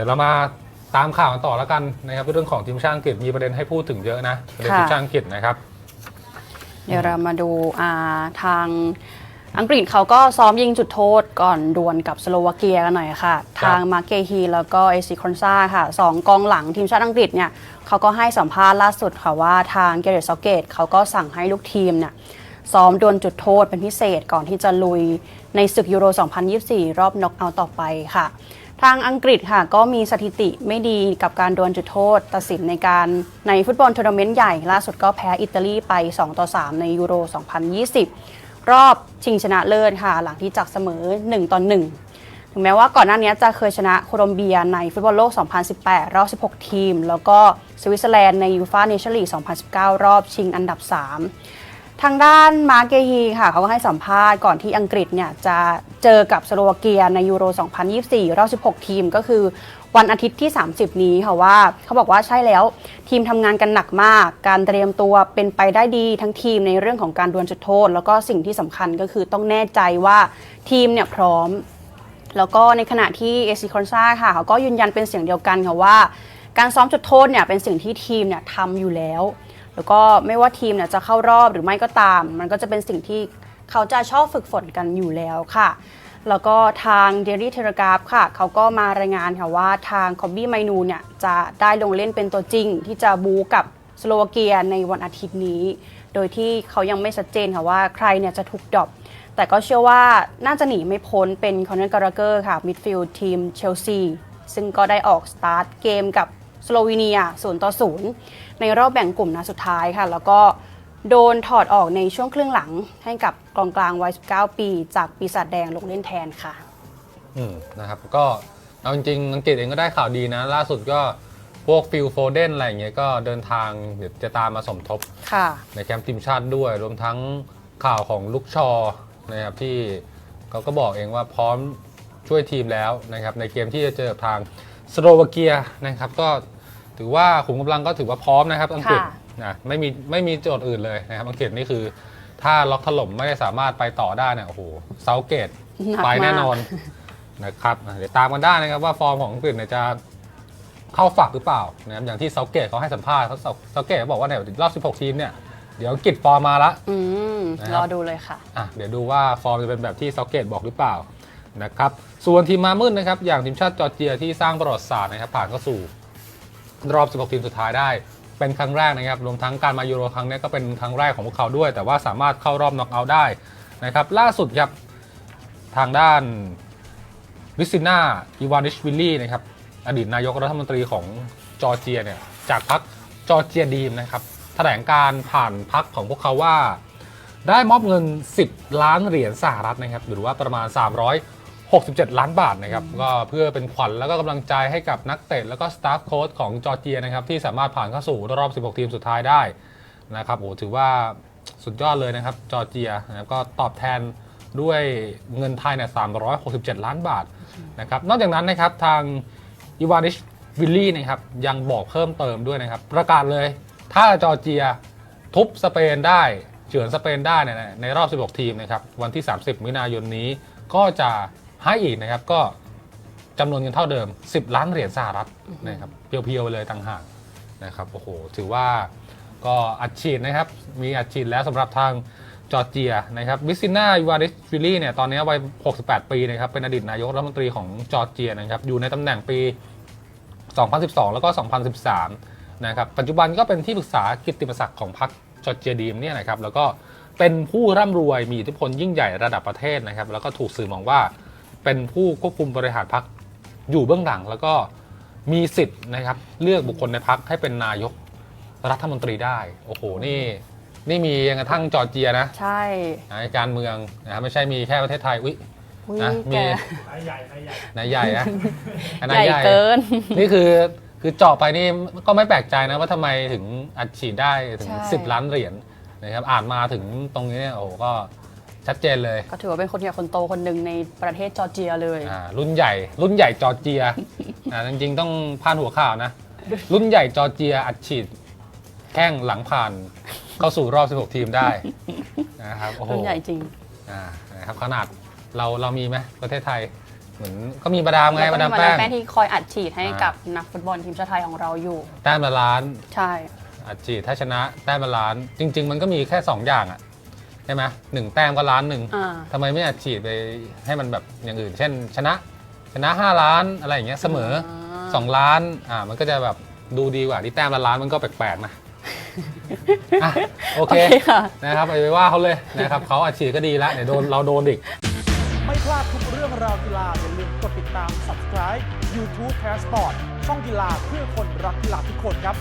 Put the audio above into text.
ดี๋ยวเรามาตามข่าวกันต่อแล้วกันนะครับเรื่องของทีมชาติอังกฤษมีประเด็นให้พูดถึงเยอะนะประเด็นค่ะทีมชาติอังกฤษนะครับ เดี๋ยวเรามาดูอ่าทางอังกฤษเขาก็ซ้อมยิงจุดโทษก่อนดวลกับสโลวาเกียกันหน่อยค่ะครับทางมาเกฮีแล้วก็เอซิคอนซาค่ะสองกองหลังทีมชาติอังกฤษเนี่ยเขาก็ให้สัมภาษณ์ล่าสุดค่ะว่าทางเกเรตซอเกตเขาก็สั่งให้ลูกทีมเนี่ยซ้อมดวลจุดโทษเป็นพิเศษก่อนที่จะลุยในศึกยูโร 2024 รอบน็อกเอาท์ต่อไปค่ะ ทางอังกฤษค่ะก็มีสถิติไม่ดีกับการดวลจุดโทษ ตัดสินในการในฟุตบอลทัวร์นาเมนต์ใหญ่ ล่าสุดก็แพ้อิตาลีไป 2 ต่อ 3 ในยูโร 2020 รอบชิงชนะเลิศค่ะ หลังที่จากเสมอ 1 ต่อ 1 ถึงแม้ว่าก่อนหน้านี้จะเคยชนะโคลอมเบียในฟุตบอลโลก 2018 รอบ 16 ทีม แล้วก็สวิตเซอร์แลนด์ในยูฟ่าเนชั่นลีก 2019 รอบชิงอันดับ 3 ทางด้านมาร์เกฮีค่ะเขาก็ให้สัมภาษณ์ก่อนที่อังกฤษเนี่ยจะเจอกับสโลวาเกียในยูโร 2024 รอบ 16 ทีมก็คือวันอาทิตย์ที่ 30 นี้ค่ะว่า เขาบอกว่าใช่แล้วทีมทำงานกันหนักมาก การเตรียมตัวเป็นไปได้ดีทั้งทีมในเรื่องของการดวลจุดโทษ แล้วก็สิ่งที่สำคัญก็คือต้องแน่ใจว่าทีมเนี่ยพร้อม แล้วก็ในขณะที่เอซิคอนซาค่ะเขาก็ยืนยันเป็นเสียงเดียวกันค่ะว่า การซ้อมจุดโทษเนี่ยเป็นสิ่งที่ทีมเนี่ยทำอยู่แล้ว แล้วก็ไม่ว่าทีมเนี่ยจะเข้ารอบหรือไม่ก็ตาม มันก็จะเป็นสิ่งที่เขาจะชอบฝึกฝนกันอยู่แล้วค่ะ แล้วก็ทางเดลี่เทเลกราฟค่ะ เขาก็มารายงานค่ะว่าทางคอบบี้ไมนูเนี่ยจะได้ลงเล่นเป็นตัวจริง ที่จะบูกับสโลวาเกียในวันอาทิตย์นี้ โดยที่เขายังไม่ชัดเจนค่ะว่าใครเนี่ยจะถูกดรอปแต่ก็เชื่อว่าน่าจะหนีไม่พ้นเป็นคอนเนอร์การ์เกอร์ค่ะมิดฟิลด์ทีมเชลซีซึ่งก็ได้ออกสตาร์ทเกมกับ สโลวีเนีย0ต่อ0ในรอบแบ่งกลุ่มนัดสุดท้ายค่ะ แล้วก็โดนถอดออกในช่วงครึ่งหลังให้กับกองกลางวัย 19 ปี จากปีศาจแดงลงเล่นแทนค่ะ อืมนะครับก็เอาจริงๆ อังกฤษเองก็ได้ข่าวดีนะ ล่าสุดก็พวกฟิลโฟเดนอะไรอย่างเงี้ยก็เดินทางเดี๋ยวจะตามมาสมทบค่ะในแคมป์ทีมชาติด้วย รวมทั้งข่าวของลุกชอนะครับที่เขาก็บอกเองว่าพร้อมช่วยทีมแล้วนะครับในเกมที่จะเจอกับทาง สโลวาเกียนะครับก็ถือว่าขุมกำลังก็ถือว่าพร้อมนะครับ อังกฤษค่ะนะไม่มีไม่มีโจทย์อื่นเลยนะครับ อังกฤษนี่คือถ้าล็อกถล่มไม่ได้สามารถไปต่อได้เนี่ยโอ้โหเซาเกตหนักไปแน่นอนมากนะครับอะเดี๋ยวตามกันได้นะครับว่าฟอร์มของอังกฤษเนี่ยจะเข้าฝักหรือเปล่านะครับอย่างที่เซาเกตเขาให้สัมภาษณ์เขาเซาเกตเขาบอกว่าเนี่ยรอบ 16 ทีมเนี่ยเดี๋ยวอังกฤษฟอร์มมาละอืมนะครับรอดูเลยค่ะอะเดี๋ยวดูว่าฟอร์มจะเป็นแบบที่เซาเกตบอกหรือเปล่า นะครับ ส่วนทีมมามืดนะครับ อย่างทีมชาติจอร์เจียที่สร้างประวัติศาสตร์นะครับ ผ่านเข้าสู่รอบ 16 ทีมสุดท้ายได้ เป็นครั้งแรกนะครับ รวมทั้งการมายูโรครั้งนี้ก็เป็นครั้งแรกของพวกเขาด้วย แต่ว่าสามารถเข้ารอบน็อกเอาท์ได้นะครับ ล่าสุดครับทางด้านวิสซิน่าอีวานิชวิลลี่นะครับอดีตนายกรัฐมนตรีของจอร์เจียเนี่ยจากพรรคจอร์เจียดีมนะครับแถลงการผ่านพรรคของพวกเขาว่า ได้มอบเงิน 10 ล้านเหรียญสหรัฐนะครับ หรือว่าประมาณ 67 ล้านบาทนะครับก็เพื่อเป็นขวัญแล้วก็กำลังใจให้กับนักเตะแล้วก็สตาฟโค้ชของจอร์เจียนะครับที่สามารถผ่านเข้าสู่รอบ 16 ทีมสุดท้ายได้นะครับโอ้ถือว่าสุดยอดเลยนะครับจอร์เจียนะครับก็ตอบแทนด้วยเงินไทยเนี่ย367 ล้านบาทนะครับนอกจากนั้นนะครับทางอีวานิชวิลลี่นะครับยังบอกเพิ่มเติมด้วยนะครับ ประกาศเลยถ้าจอร์เจียทุบสเปนได้เฉือนสเปนได้เนี่ยในรอบ 16 ทีมนะครับวันที่ 30 มิถุนายนนี้ก็จะ ให้อีกนะครับก็จำนวนเงินเท่าเดิม 10 ล้านเหรียญสหรัฐนะครับเพียวๆไปเลยต่างหากนะครับโอ้โหถือว่าก็อัดฉีดนะครับ มีอัดฉีดแล้วสำหรับทางจอร์เจียนะครับวิซิน่าอีวาริสฟิลลี่เนี่ยตอนนี้วัย 68 ปีนะครับเป็นอดีตนายกรัฐมนตรีของจอร์เจียนะครับอยู่ในตำแหน่งปี 2012 แล้วก็ 2013 นะครับปัจจุบันก็เป็นที่ปรึกษากิตติมศักดิ์ของพรรคจอร์เจียดีมเนี่ยนะครับแล้วก็เป็นผู้ร่ำรวยมีอิทธิพลยิ่งใหญ่ระดับประเทศนะครับแล้วก็ถูกสื่อมองว่า เป็นผู้ควบคุมบริหารพรรคอยู่เบื้องหลัง แล้วก็มีสิทธิ์นะครับ เลือกบุคคลในพรรคให้เป็นนายกรัฐมนตรีได้ โอ้โห นี่ นี่มียังกระทั่งจอร์เจียนะใช่ในการเมืองนะครับไม่ใช่มีแค่ประเทศไทยอุ้ยอุ๊ยนะมีแกนายใหญ่นายใหญ่นายใหญ่นะอันใหนายญ่เกินนี่คือคือเจาะไปนี่ก็ไม่แปลกใจนะว่าทำไมถึงอัดฉีดได้ถึงใช่10 ล้านเหรียญนะครับอ่านมาถึงตรงนี้เนี่ยโอ้โหก็ ชัดเจนเลยก็ถือว่าเป็นคนใหญ่คนโตคนหนึ่งในประเทศจอร์เจียเลยอ่ารุ่นใหญ่ รุ่นใหญ่จอร์เจียอ่าจริงๆต้องพานหัวข่าวนะ รุ่นใหญ่จอร์เจียอัดฉีดแข้งหลังผ่านเข้าสู่รอบ 16 ทีมได้นะครับโอ้โหรุ่นใหญ่จริงอ่านะครับขนาดเราเรามีไหมประเทศไทยเหมือนก็มีมาดามไงแล้วก็มาดามมาแป้ดามงแป้งที่คอยอัดฉีดให้อ่ากักับนักฟุตบอลทีมชาติไทยของเราอยู่แต้มละล้านใช่อัดฉีดถ้าชนะแต้มละล้าน จริง ๆ มันก็มีแค่ 2 อย่างอะ ใช่ไหมหนึ่งแต้มก็ล้านหนึ่งอ่า ทำไมไม่อัดฉีดไปให้มันแบบอย่างอื่น เช่น ชนะชนะ 5 ล้านอะไรอย่างเงี้ยเสมออ่า2ล้านอ่ามันก็จะแบบดูดีกว่าที่แต้มละล้านมันก็แปลกๆนะอะโอโอเคเค ค่ะ นะครับไปไปว่าเขาเลยนะครับเขาอัดฉีดก็ดีแล้วเดี๋ยวโดนเราโดนอีก ไม่พลาดทุกเรื่องราวกีฬาอย่าลืมกดติดตาม subscribe YouTube Passport ช่องกีฬาเพื่อคนรักกีฬาทุกคนครับ